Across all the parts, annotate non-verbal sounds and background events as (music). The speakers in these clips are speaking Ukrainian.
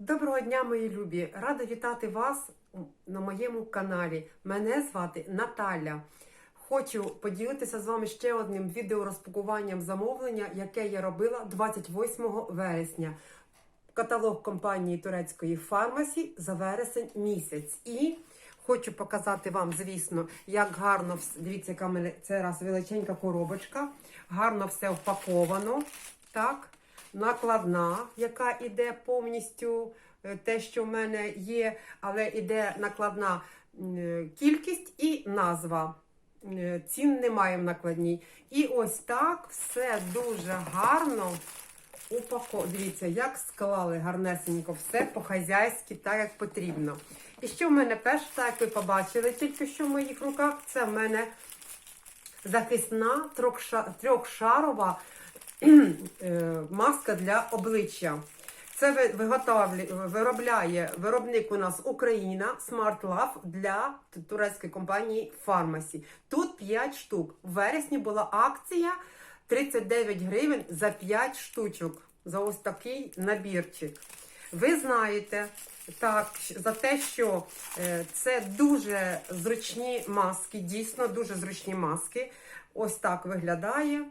Доброго дня, мої любі! Рада вітати вас на моєму каналі. Мене звати Наталя. Хочу поділитися з вами ще одним відеорозпакуванням замовлення, яке я робила 28 вересня. Каталог компанії турецької фармасі за вересень місяць. І хочу показати вам, звісно, як гарно дивіться, яка мене це раз величенька коробочка. Гарно все впаковано. Так, накладна, яка іде повністю е, те, що в мене є, але іде накладна кількість і назва. Е, Цін немає в накладній. І ось так все дуже гарно упако. Дивіться, як склали гарнесенько все по-хазяйськи, так як потрібно. І що в мене перше, так як ви побачили, тільки що в моїх руках, це в мене захисна трьохшарова е, маска для обличчя. Це виробляє виробник у нас Україна Smart Love для турецької компанії Pharmacy. Тут 5 штук. В вересні була акція 39 гривень за 5 штучок. За ось такий набірчик. Ви знаєте так, за те, що е, це дуже зручні маски, дійсно дуже зручні маски. Ось так виглядає.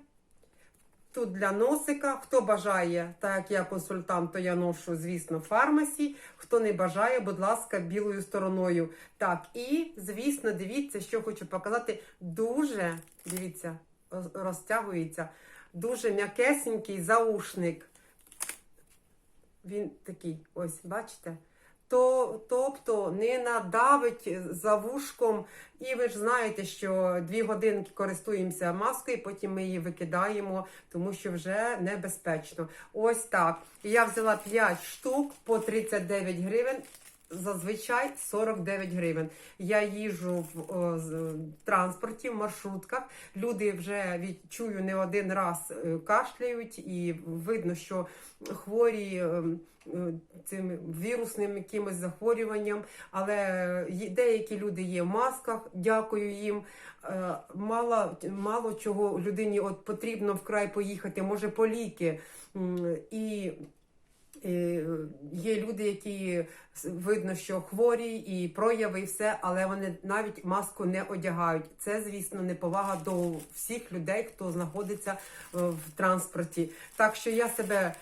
Тут для носика. Хто бажає, так як я консультант, то я ношу, звісно, фармасі. Хто не бажає, будь ласка, білою стороною. Так, і, звісно, дивіться, що хочу показати. Дуже, дивіться, розтягується. Дуже м'якесенький заушник. Він такий, ось, бачите? То, тобто не надавить за вушком. І ви ж знаєте, що дві годинки користуємося маскою, потім ми її викидаємо, тому що вже небезпечно. Ось так. Я взяла 5 штук по 39 гривень. Зазвичай 49 гривень. Я їжу в о, з- транспорті, в маршрутках. Люди вже відчую не один раз е, кашляють, і видно, що хворі е, е, цим вірусним якимось захворюванням. Але деякі люди є в масках, дякую їм. Е, Мало, мало чого людині от потрібно вкрай поїхати, може по ліки. І Е, Є люди, які видно, що хворі і прояви, і все, але вони навіть маску не одягають. Це, звісно, неповага до всіх людей, хто знаходиться е, в транспорті. Так що я себе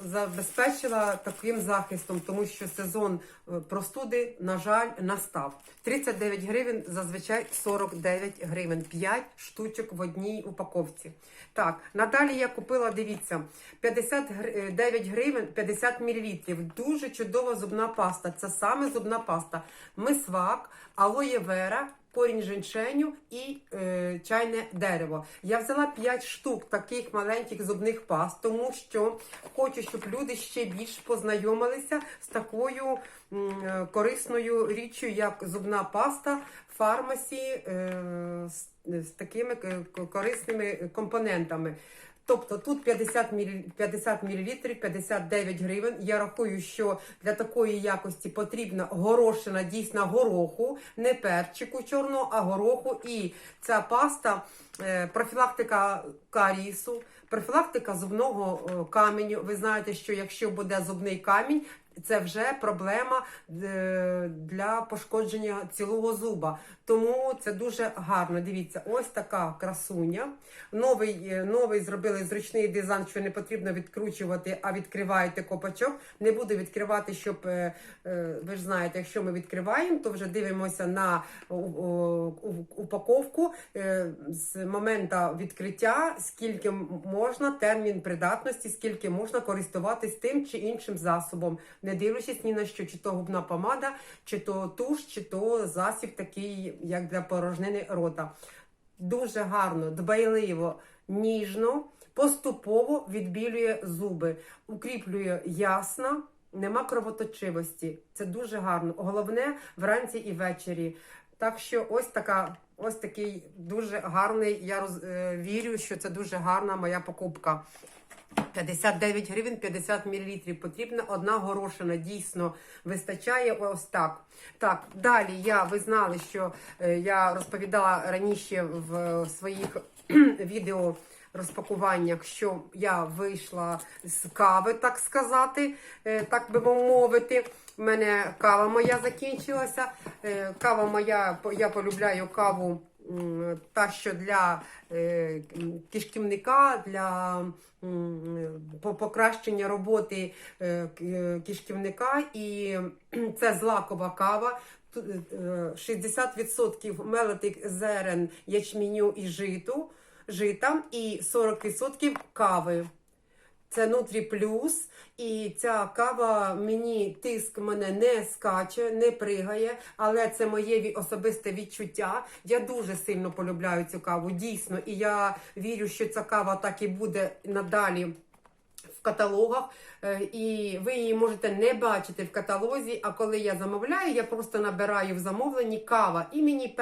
забезпечила таким захистом, тому що сезон е, простуди, на жаль, настав. 39 гривень, зазвичай 49 гривень. 5 штучок в одній упаковці. Так, надалі я купила, дивіться, 59 гривень 50 мл. Дуже чудова зубна паста. Це саме зубна паста. Мисвак, алоє вера, корінь женьшеню і е, чайне дерево. Я взяла 5 штук таких маленьких зубних паст, тому що хочу, щоб люди ще більш познайомилися з такою е, корисною річчю, як зубна паста фармасі е, з, з такими е, корисними компонентами. Тобто тут 50 мл, 50 мл, 59 гривень. Я рахую, що для такої якості потрібна горошина дійсно гороху, не перчику чорного, а гороху. І ця паста е, профілактика карісу, профілактика зубного е, каменю. Ви знаєте, що якщо буде зубний камінь, це вже проблема е, для пошкодження цілого зуба. Тому це дуже гарно. Дивіться, ось така красуня. Новий, е, новий зробили зручний дизайн, що не потрібно відкручувати, а відкриваєте копачок. Не буду відкривати, щоб е, е, ви ж знаєте, якщо ми відкриваємо, то вже дивимося на упаковку з моменту відкриття, скільки можна, термін придатності, скільки можна користуватись тим чи іншим засобом, не дивлячись ні на що, чи то губна помада, чи то туш, чи то засіб такий, як для порожнини рота. Дуже гарно, дбайливо, ніжно, поступово відбілює зуби, укріплює ясно, нема кровоточивості. Це дуже гарно. Головне вранці і ввечері. Так що ось така, ось такий дуже гарний. Я роз, е, вірю, що це дуже гарна моя покупка. 59 гривень 50 мл. Потрібна одна горошина. Дійсно вистачає ось так. Так, далі я ви знали, що е, я розповідала раніше в своїх (clears throat) відео розпакуваннях, що я вийшла з кави, так сказати, е, так би мовити. У мене кава моя закінчилася. Е, Кава моя, я полюбляю каву та, що для е, кишківника, для покращення роботи е, кишківника. І це злакова кава. Тут, е, 60% мелотих зерен ячменю і житу, жита, і 40% кави. Це Нутрі Плюс, і ця кава мені тиск мене не скаче, не пригає, але це моє особисте відчуття. Я дуже сильно полюбляю цю каву, дійсно, і я вірю, що ця кава так і буде надалі в каталогах, і ви її можете не бачити в каталозі. А коли я замовляю, я просто набираю в замовленні кава, і мені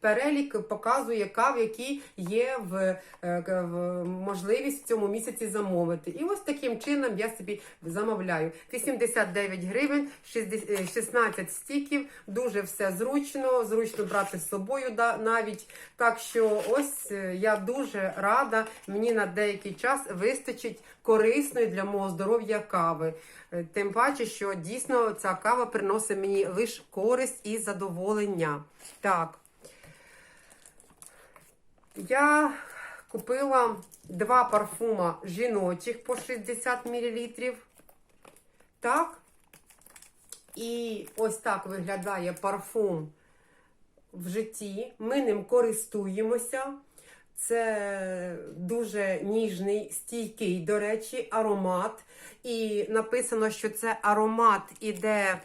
перелік показує кав, які є в, е, в можливість в цьому місяці замовити. І ось таким чином я собі замовляю 89 гривень, 60 е, 16 стіків. Дуже все зручно, зручно брати з собою навіть. Так що ось е, я дуже рада. Мені на деякий час вистачить корисної для мого здоров'я кави. Е, Тим паче, що дійсно ця кава приносить мені лише користь і задоволення. Так. Я купила два парфума жіночих по 60 мл. Так. І ось так виглядає парфум в житті. Ми ним користуємося. Це дуже ніжний, стійкий, до речі, аромат. І написано, що це аромат іде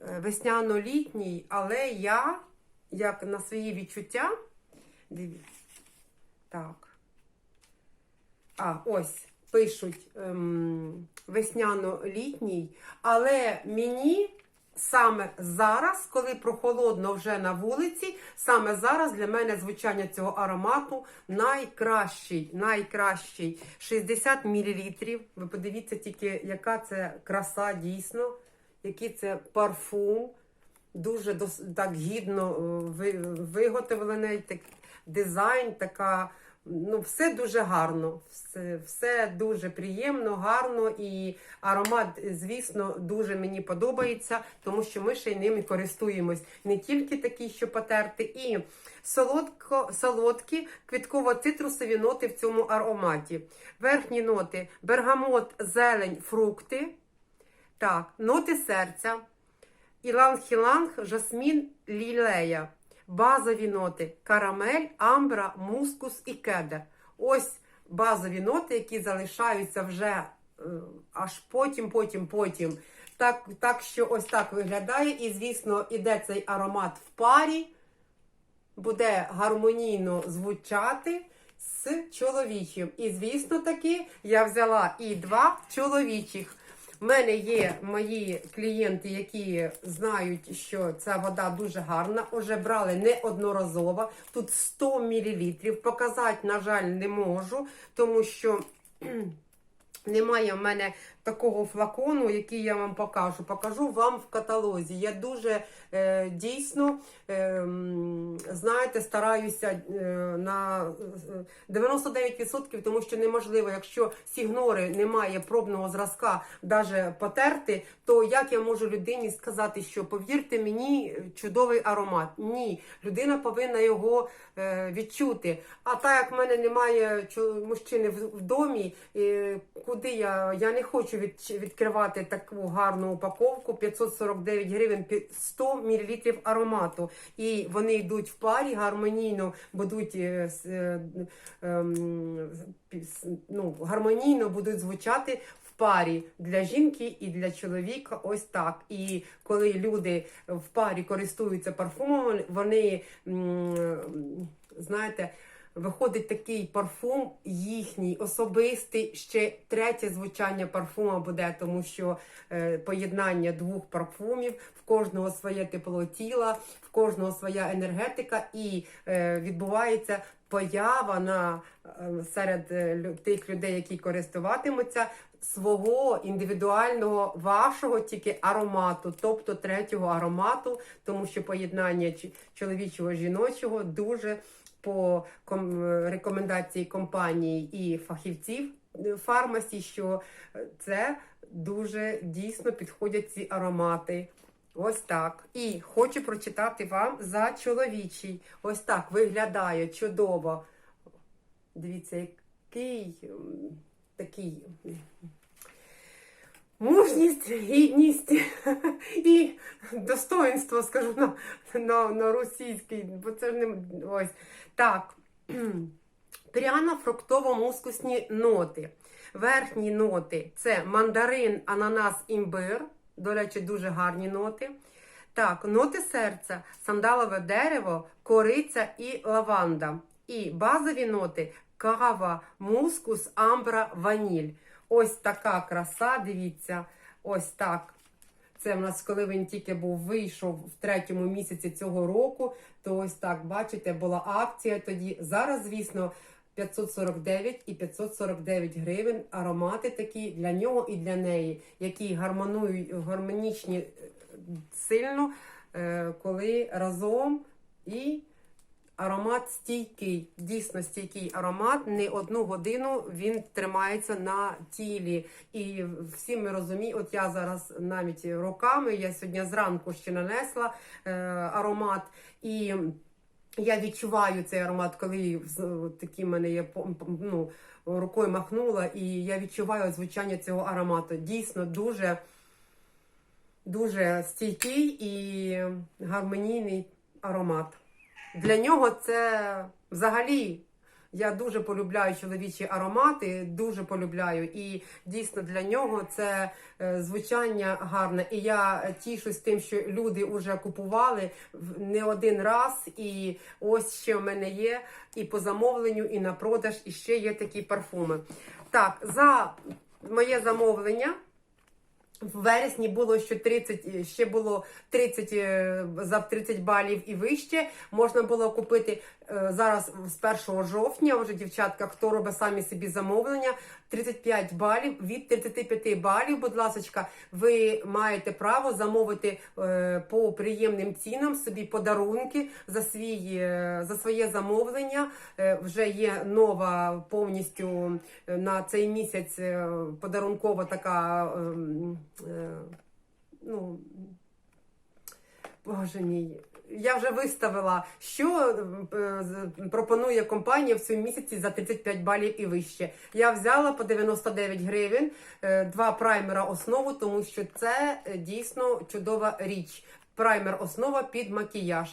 е, весняно-літній, але я, як на свої відчуття, дивіться, так. А, ось пишуть ем, весняно-літній, але мені саме зараз, коли прохолодно вже на вулиці, саме зараз для мене звучання цього аромату найкращий, найкращий 60 мл. Ви подивіться тільки, яка це краса дійсно, який це парфум. Дуже так гідно е, ви- виготовлений так, дизайн, така. Ну, все дуже гарно, все, все дуже приємно, гарно і аромат, звісно, дуже мені подобається, тому що ми ще й ними користуємось. Не тільки такі, що потерти, і солодко, солодкі квітково-цитрусові ноти в цьому ароматі. Верхні ноти бергамот, зелень, фрукти. Так, ноти серця, іланг-хіланг, жасмін, лілея. Базові ноти карамель, амбра, мускус і кедр. Ось базові ноти, які залишаються вже е, аж потім, потім, потім. Так, так що ось так виглядає. І, звісно, іде цей аромат в парі, буде гармонійно звучати з чоловічим. І, звісно, таки я взяла і два чоловічих. У мене є мої клієнти, які знають, що ця вода дуже гарна. Уже брали неодноразово. Тут 100 мл. Показати, на жаль, не можу, тому що (clears throat) немає в мене такого флакону, який я вам покажу. Покажу вам в каталозі. Я дуже е, дійсно, е, знаєте, стараюся е, на е, 99%, тому що неможливо, якщо сігнори немає пробного зразка, навіть потерти, то як я можу людині сказати, що повірте мені, чудовий аромат? Ні, людина повинна його е, відчути. А так як в мене немає мужчини в, в домі, е, куди я, я не хочу від, відкривати таку гарну упаковку 549 гривень 100 мл аромату. І вони йдуть в парі, гармонійно будуть е, е, ем, ну, гармонійно будуть звучати парі для жінки і для чоловіка. Ось так. І коли люди в парі користуються парфумом, вони знаєте. Виходить такий парфум їхній особистий. Ще третє звучання парфума буде, тому що е, поєднання двох парфумів, в кожного своє тепло тіла, в кожного своя енергетика, і е, відбувається поява на е, серед е, тих людей, які користуватимуться. Свого індивідуального вашого тільки аромату, тобто третього аромату, тому що поєднання чоловічого жіночого дуже по ком- рекомендації компанії і фахівців е, фармасі, що е, це дуже дійсно підходять ці аромати. Ось так. І хочу прочитати вам за чоловічий. Ось так виглядає чудово. Дивіться, який такий мужність, гідність і достоинство, скажу на, на, на російській, бо це ж не ось так. Пряно-фруктово-мускусні ноти. Верхні ноти це мандарин, ананас, імбир. До речі, дуже гарні ноти. Так, ноти серця, сандалове дерево, кориця і лаванда. І базові ноти кава, мускус, амбра, ваніль. Ось така краса, дивіться, ось так. Це в нас, коли він тільки був вийшов в третьому місяці цього року, то ось так, бачите, була акція тоді. Зараз, звісно, 549 і 549 гривень. Аромати такі для нього і для неї, які гармонують гармонічні е, сильно, е, коли разом і аромат стійкий, дійсно стійкий аромат. Не одну годину він тримається на тілі. І всі ми розуміємо, от я зараз навіть роками, я сьогодні зранку ще нанесла е, аромат. І я відчуваю цей аромат, коли такі мене є ну, рукою махнула, і я відчуваю звучання цього аромату. Дійсно дуже, дуже стійкий і гармонійний аромат. Для нього це взагалі. Я дуже полюбляю чоловічі аромати, дуже полюбляю. І дійсно для нього це е, звучання гарне. І я тішусь тим, що люди вже купували не один раз. І ось ще в мене є і по замовленню, і на продаж, і ще є такі парфуми. Так, за моє замовлення. В вересні було ще 30, ще було 30 е, за 30 балів і вище. Можна було купити е, зараз з 1 жовтня. Вже дівчатка, хто робить самі собі замовлення, 35 балів від 35 балів. Будь ласка, ви маєте право замовити е, по приємним цінам собі подарунки за свій е, за своє замовлення. Е, Вже є нова повністю е, на цей місяць е, подарункова така. ем, е, Ну, Боже мій. Я вже виставила, що е, пропонує компанія в цьому місяці за 35 балів і вище. Я взяла по 99 гривень е, два праймера основу, тому що це е, дійсно чудова річ. Праймер основа під макіяж.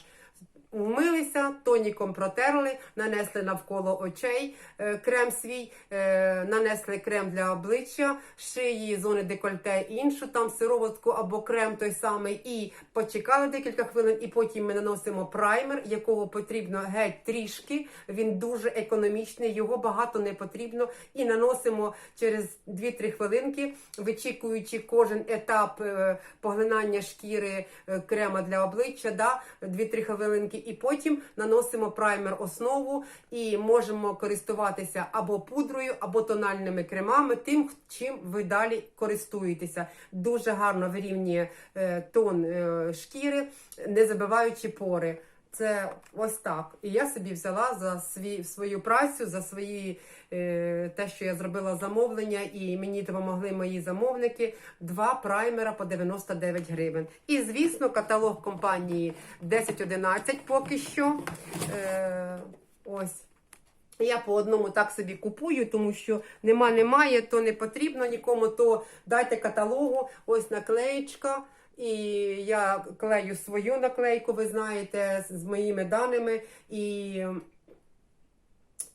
Умилися, тоніком протерли, нанесли навколо очей е, крем свій, е, нанесли крем для обличчя, шиї, зони декольте іншу, там сироватку або крем той самий, і почекали декілька хвилин, і потім ми наносимо праймер, якого потрібно геть трішки. Він дуже економічний, його багато не потрібно. І наносимо через 2-3 хвилинки, вичікуючи кожен етап е, поглинання шкіри крема для обличчя, да, 2-3 хвилинки, і потім наносимо праймер основу і можемо користуватися або пудрою, або тональними кремами, тим, чим ви далі користуєтеся. Дуже гарно вирівнює е, тон е, шкіри, не забиваючи пори. Це ось так. І я собі взяла за свій, свою працю, за свої е, те, що я зробила замовлення, і мені допомогли мої замовники. Два праймера по 99 гривень. І, звісно, каталог компанії 1011 поки що. Е, ось. Я по одному так собі купую, тому що нема, немає, то не потрібно нікому, то дайте каталогу, ось наклеєчка. І я клею свою наклейку, ви знаєте, з моїми даними. І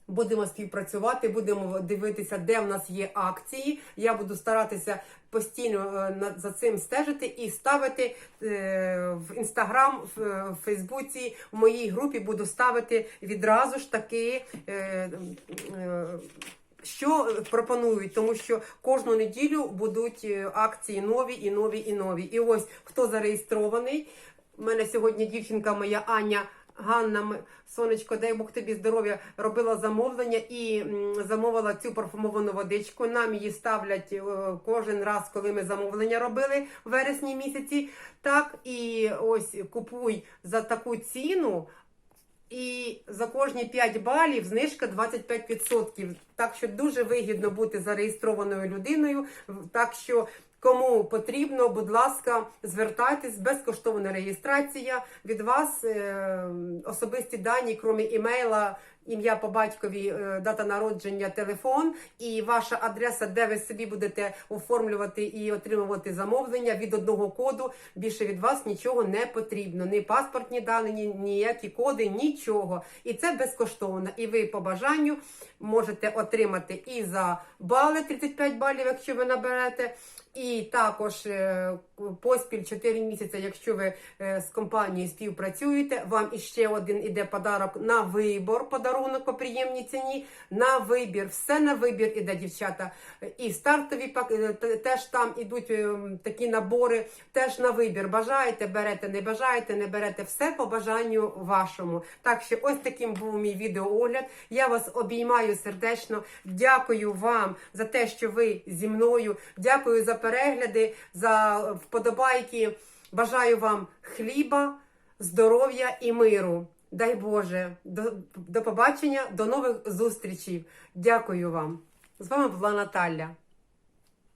будемо співпрацювати, будемо дивитися, де в нас є акції. Я буду старатися постійно е, за цим стежити і ставити е, в інстаграм, е, в Фейсбуці, в моїй групі буду ставити відразу ж таки. Е, е, що пропонують, тому що кожну неділю будуть е, акції нові і нові і нові. І ось хто зареєстрований. У мене сьогодні дівчинка моя Аня Ганна сонечко, дай Бог тобі здоров'я, робила замовлення і замовила цю парфумовану водичку. Нам її ставлять е, кожен раз, коли ми замовлення робили в вересні місяці. Так, і ось купуй за таку ціну. І за кожні 5 балів знижка 25%. Так що дуже вигідно бути зареєстрованою людиною. Так що кому потрібно, будь ласка, звертайтесь, безкоштовна реєстрація. Від вас е, особисті дані, крім імейла, ім'я по батькові, е, дата народження, телефон і ваша адреса, де ви собі будете оформлювати і отримувати замовлення від одного коду. Більше від вас нічого не потрібно. Ні паспортні дані, ні, ніякі коди, нічого. І це безкоштовно. І ви по бажанню можете отримати і за бали 35 балів, якщо ви наберете. І також е, поспіль 4 місяці, якщо ви е, з компанією співпрацюєте, вам іще один іде подарок на вибор, подарунок по приємній ціні, на вибір, все на вибір іде, дівчата. І стартові е, теж там ідуть такі набори, теж на вибір. Бажаєте, берете, не бажаєте, не берете все по бажанню вашому. Так що ось таким був мій відеоогляд. Я вас обіймаю сердечно. Дякую вам за те, що ви зі мною. Дякую за перегляди, за вподобайки. Бажаю вам хліба, здоров'я і миру. Дай Боже, до, до побачення, до нових зустрічей. Дякую вам. З вами була Наталя.